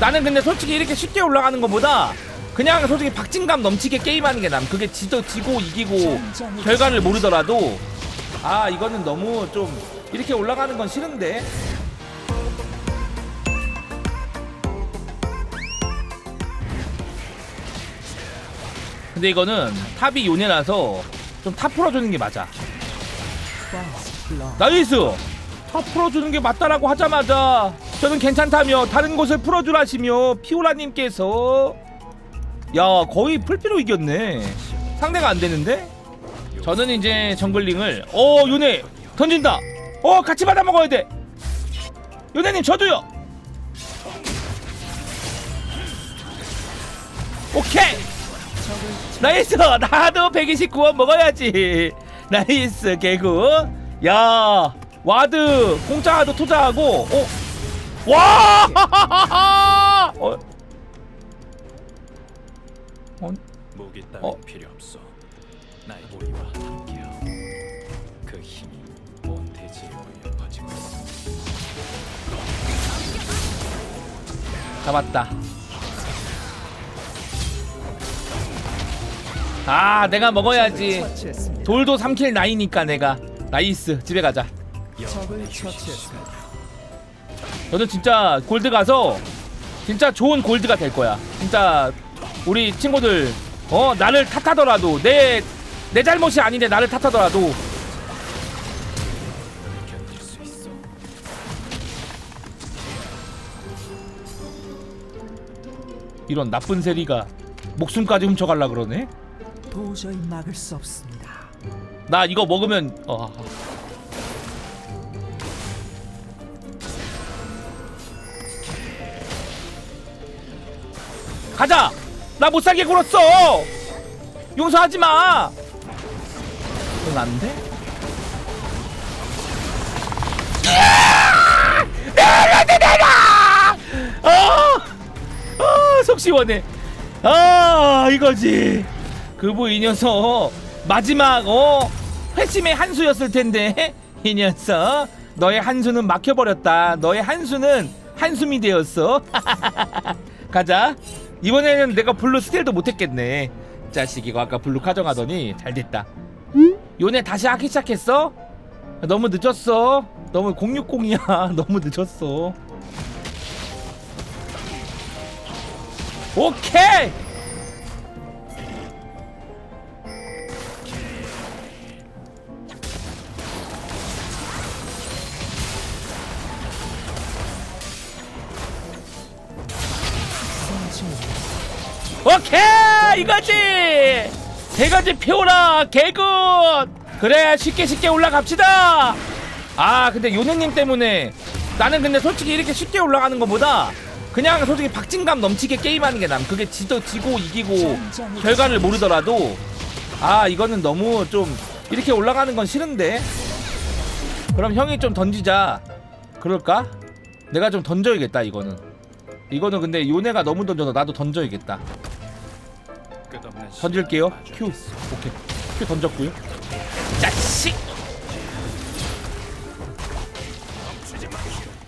나는 근데 솔직히 이렇게 쉽게 올라가는 것보다 그냥 솔직히 박진감 넘치게 게임하는 게 남. 그게 지도 지고 이기고 결과를 모르더라도 아 이거는 너무 좀 이렇게 올라가는 건 싫은데. 근데 이거는 탑이 요네라서 좀 탑 풀어주는 게 맞아. 나이스! 탑 풀어주는 게 맞다라고 하자마자 저는 괜찮다며 다른 곳을 풀어주라시며 피오라님께서 야 거의 풀피로 이겼네. 상대가 안 되는데? 저는 이제 정글링을 어 요네 던진다. 어 같이 받아 먹어야 돼. 요네님 저도요. 오케이. 나이스. 나도 129원 먹어야지. 나이스 개구. 야 와드 공짜 와드 투자하고 어? 와! 어? 어? 무기 따윈 어? 필요 없어. 나의 우리와 함께하오. 그 힘이 온 대지에 울려 퍼지고 있어. 잡았다 아 내가 먹어야지 돌도 3킬 나이니까 내가 나이스 집에 가자 적을 처치했습니다. 저는 진짜 골드 가서 진짜 좋은 골드가 될 거야. 진짜 우리 친구들 어 나를 탓하더라도 내 내 잘못이 아닌데 나를 탓하더라도. 이런 나쁜 세리가 목숨까지 훔쳐갈라 그러네. 도저히 막을 수 없습니다. 나 이거 먹으면 어. 가자. 나 못 살게 굴었어. 용서하지 마. 그건 안 돼? 아! 아, 속 시원해. 아, 이거지. 그부 이 녀석 마지막 어 회심의 한수였을 텐데 이 녀석 너의 한수는 막혀버렸다. 너의 한수는 한숨이 되었어. 가자. 이번에는 내가 블루 스틸도 못했겠네. 자식 이거 아까 블루 가정하더니 잘 됐다. 요네 다시 하기 시작했어? 너무 늦었어. 너무 060이야. 너무 늦었어. 오케이. 오케이 이거지! 대가지 피오라 개굿! 그래 쉽게 쉽게 올라갑시다! 아 근데 요네님 때문에 나는 근데 솔직히 이렇게 쉽게 올라가는 것보다 그냥 솔직히 박진감 넘치게 게임하는 게 남. 그게 지도 지고 이기고 결과를 모르더라도 아 이거는 너무 좀 이렇게 올라가는 건 싫은데? 그럼 형이 좀 던지자. 그럴까? 내가 좀 던져야겠다 이거는. 이거는 근데 요네가 너무 던져서 나도 던져야겠다 던질게요. 큐. 오케이. 큐 던졌고요. 자식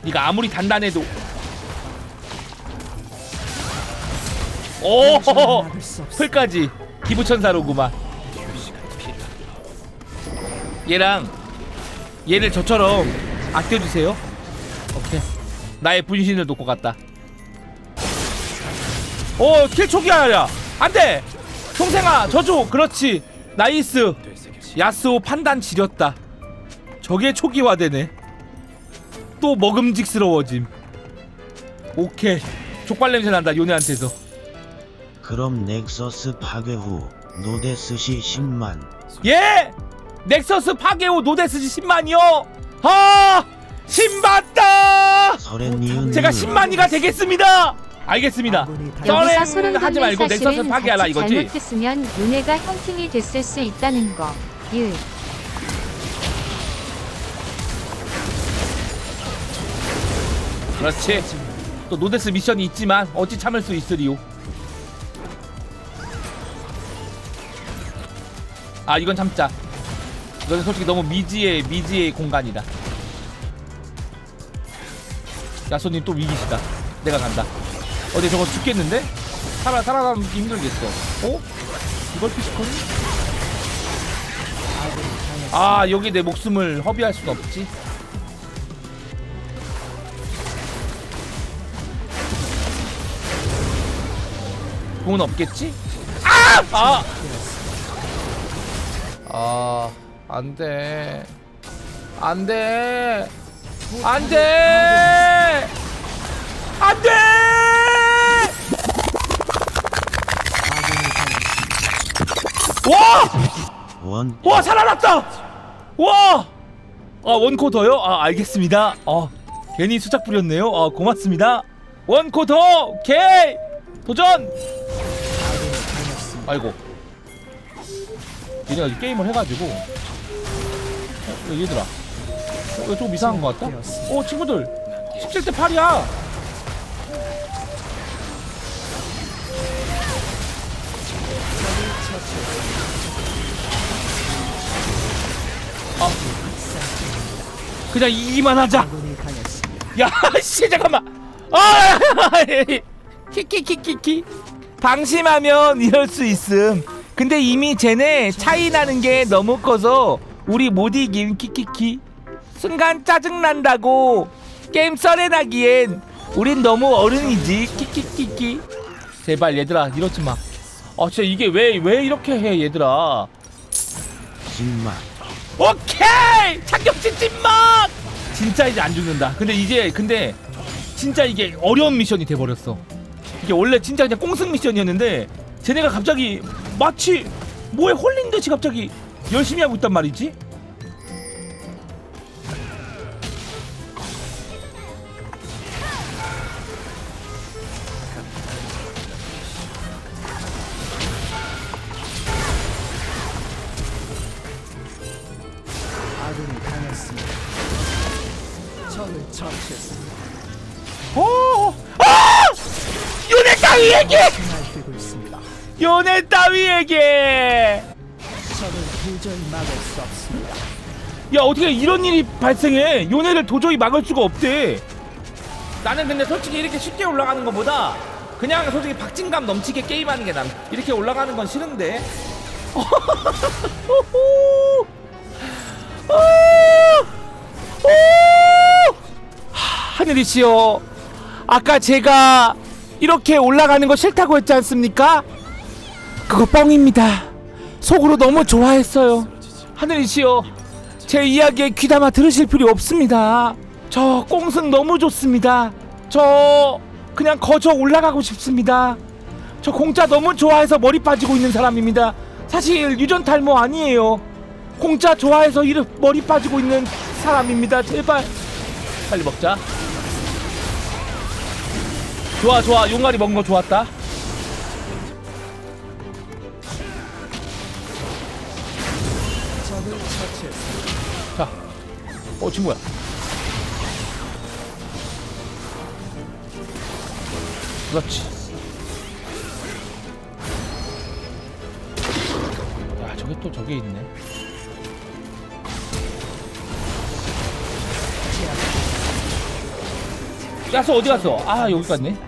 네가 아무리 단단해도. 오. 풀까지. 기부천사로구만. 얘랑 얘를 저처럼 아껴주세요. 오케이. 나의 분신을 놓고 갔다. 오 킬 초기야 야. 안돼 동생아 저줘 그렇지. 나이스. 야스오 판단 지렸다. 저게 초기화되네. 또 먹음직스러워짐. 오케이. 족발 냄새 난다 요네한테서. 그럼 넥서스 파괴 후 노데스시 10만. 예! 넥서스 파괴 후 노데스지 10만이요? 아! 신받다! 제가 10만이가 되겠습니다 알겠습니다. 여기서 소름 하지 말고 넥서스 사실은 파괴하라 같이 이거지? 잘못했으면 윤회가 형 팀이 됐을 수 있다는 거. 유. 그렇지. 또 노데스 미션이 있지만 어찌 참을 수 있으리요? 아 이건 참자. 이건 솔직히 너무 미지의 미지의 공간이다. 야소님 또 위기시다. 내가 간다 어디 저거 죽겠는데? 살아 살아남기 힘들겠어. 어? 이걸 피지컬이? 아 여기 내 목숨을 허비할 순 없지. 공은 없겠지? 아! 아! 아, 안 돼. 안 돼. 안 돼! 안 돼! 와! 원 와, 살아났다! 와! 아, 원코 더요? 아, 알겠습니다. 아, 괜히 수작 부렸네요. 아, 고맙습니다. 원코 더! 오케이! 도전! 아이고. 얘네가 이제 게임을 해가지고. 어, 얘들아. 어, 좀 이상한 것 같다? 어, 친구들. 17대 8이야. 그냥 이기만 하자. 야, 씨 잠깐만. 아, 키키키키키. 방심하면 이럴 수 있음. 근데 이미 쟤네 차이 나는 게 너무 커서 우리 못 이김 키키키. 순간 짜증 난다고 게임 썰어나기엔 우린 너무 어른이지 키키키키. 제발 얘들아 이러지 마. 아 진짜 이게 왜 왜 이렇게 해 얘들아. 신만 오케이! 착격지 찐막! 진짜 이제 안 죽는다. 근데 이제 근데 진짜 이게 어려운 미션이 돼 버렸어. 이게 원래 진짜 그냥 꽁승 미션이었는데 쟤네가 갑자기 마치 뭐에 홀린 듯이 갑자기 열심히 하고 있단 말이지 아군이 당했습니다. 적을 처치했습니다. 오 아! 요네 따위에게 날뛰고 있습니다. 요네 따위에게 적을 도저히 막을 수 없습니다. 야 어떻게 이런 일이 발생해 요네를 도저히 막을 수가 없대 나는 근데 솔직히 이렇게 쉽게 올라가는 것보다 그냥 솔직히 박진감 넘치게 게임하는 게 난 이렇게 올라가는 건 싫은데 하늘이시여 아까 제가 이렇게 올라가는 거 싫다고 했지 않습니까? 그거 뻥입니다 속으로 너무 좋아했어요 하늘이시여 제 이야기에 귀담아 들으실 필요 없습니다. 저 꽁승 너무 좋습니다. 저 그냥 거저 올라가고 싶습니다. 저 공짜 너무 좋아해서 머리 빠지고 있는 사람입니다. 사실 유전 탈모 아니에요. 공짜 좋아해서 이르 머리 빠지고 있는 사람입니다. 제발 빨리 먹자. 좋아 좋아 용가리 먹은 거 좋았다. 자, 어 친구야. 그렇지. 야, 저게 또 저게 있네. 야수 어디 갔어? 아 여기 갔네.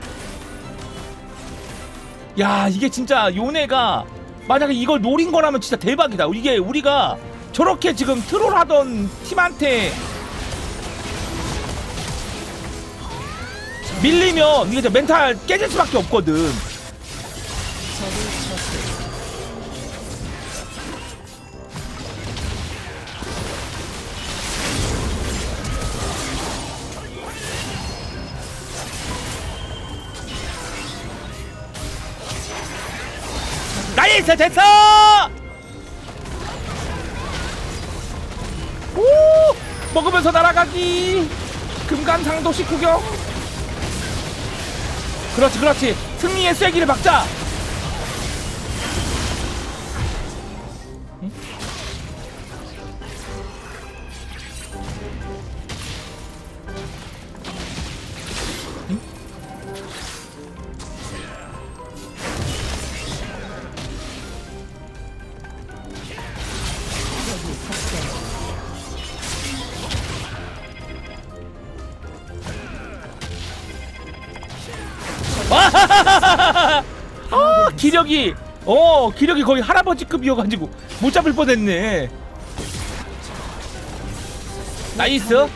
야 이게 진짜 요네가 만약에 이걸 노린 거라면 진짜 대박이다. 이게 우리가 저렇게 지금 트롤하던 팀한테 밀리면 이게 멘탈 깨질 수밖에 없거든. 나이스 됐어! 오! 먹으면서 날아가기! 금강상도시 구경! 그렇지 그렇지 승리의 쐐기를 박자! 아, 기력이 어 기력이 거의 할아버지급이어가지고 못 잡을 뻔했네. 나이스.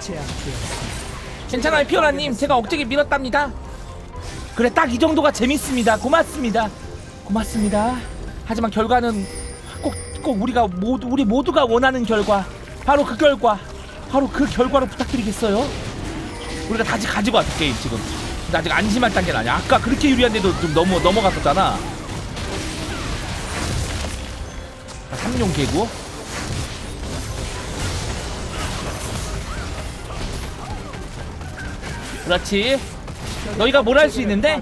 제압되었습니다. 괜찮아요 피오라님 제가 억제기 밀었답니다. 그래 딱 이 정도가 재밌습니다. 고맙습니다. 고맙습니다. 하지만 결과는 꼭 꼭 우리가 모두 우리 모두가 원하는 결과 바로 그 결과 바로 그 결과로 부탁드리겠어요. 우리가 다시 가지고 왔어 게임 지금. 근데 아직 안심할 단계는 아니야. 아까 그렇게 유리한데도 좀 넘어 넘어갔었잖아. 자, 삼룡 개구. 그렇지. 너희가 뭘 할 수 있는데?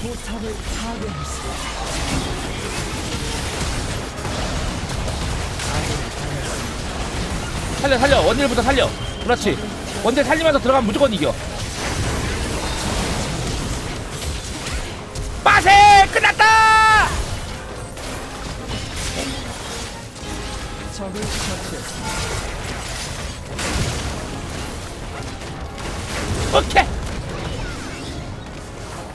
포탑을 파괴했습니다. 살려 살려 원딜부터 살려. 그렇지. 원딜 살리면서 들어가면 무조건 이겨. 빠세 끝났다. 적을 처치했습니다. 오케이.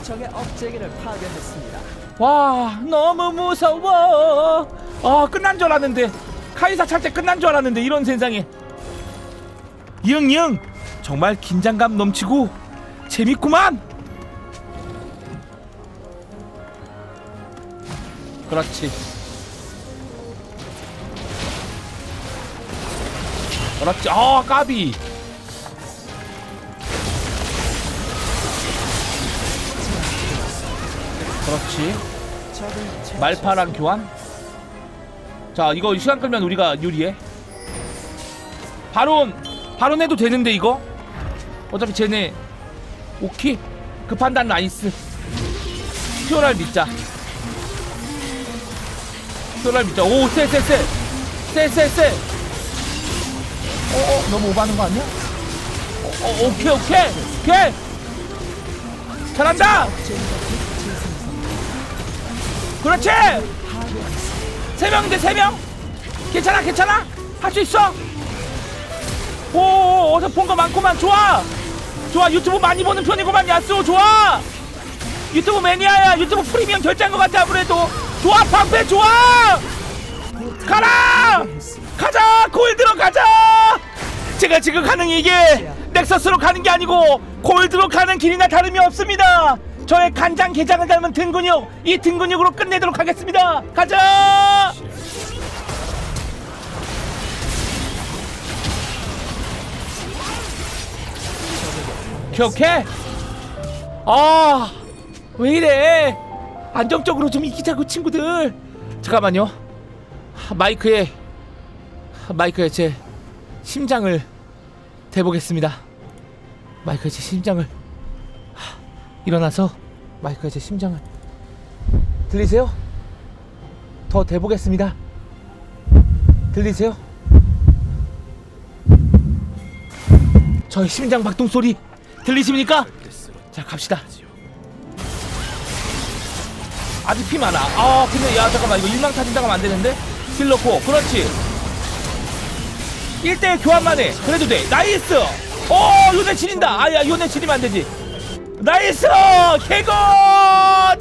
적의 업체기를 파괴했습니다. 와 너무 무서워. 아 끝난 줄 알았는데 카이사 찰때 끝난 줄 알았는데 이런 세상에. 이응이응 정말 긴장감 넘치고 재밌구만. 그렇지. 그렇지. 아 까비. 그렇지. 말파랑 교환. 자 이거 시간 끌면 우리가 유리해. 바론 바론 해도 되는데 이거. 어차피 쟤네 오키 그 판단 나이스. 피오랄 믿자. 피오랄 믿자. 오쎄쎄쎄쎄쎄쎄. 어어 너무 오버하는 거 아니야? 어, 어 오케이 오케이 오케이. 잘한다. 그렇지. 세명대세 명. 괜찮아, 괜찮아. 할 수 있어. 오, 어서 본 거 많구만. 좋아. 좋아. 유튜브 많이 보는 편이구만. 야스 좋아. 유튜브 매니아야. 유튜브 프리미엄 결제한 것 같아 아무래도. 좋아, 방패 좋아. 가라. 가자. 골드로 가자. 제가 지금 가는 이게 넥서스로 가는 게 아니고 골드로 가는 길이나 다름이 없습니다. 저의 간장 게장을 닮은 등 근육, 이 등 근육으로 끝내도록 하겠습니다. 가자. 오케이 오케이. 아, 왜 이래? 안정적으로 좀 이기자고 친구들. 잠깐만요. 마이크에 마이크에 제 심장을 대보겠습니다. 마이크에 제 심장을 하, 일어나서 마이크에 제 심장을 들리세요? 더 대보겠습니다. 들리세요? 저의 심장 박동 소리 들리십니까? 자 갑시다. 아직 피 많아. 아 근데 야 잠깐만 이거 일망 타진다가면 안 되는데 힐 넣고 그렇지. 1대1 교환만 해. 그래도 돼. 나이스. 오, 요네 지린다. 아야, 요네 지리면 안 되지. 나이스. 개고.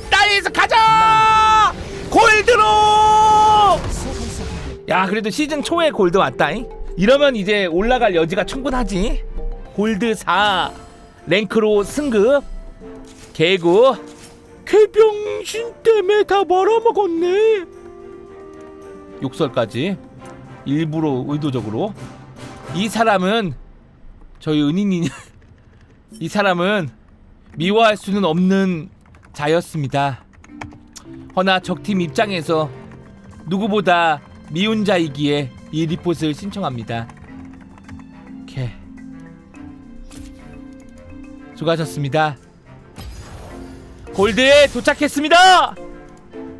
나이스. 가자. 골드로. 야, 그래도 시즌 초에 골드 왔다잉. 이러면 이제 올라갈 여지가 충분하지. 골드 4 랭크로 승급. 개구. 개병신 때문에 다 말아먹었네. 욕설까지. 일부러 의도적으로 이 사람은 저희 은인이 이 사람은 미워할 수는 없는 자였습니다. 허나 적팀 입장에서 누구보다 미운 자이기에 이 리포트를 신청합니다. 오케이. 수고하셨습니다. 골드에 도착했습니다.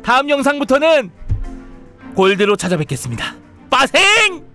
다음 영상부터는 골드로 찾아뵙겠습니다. 빠생!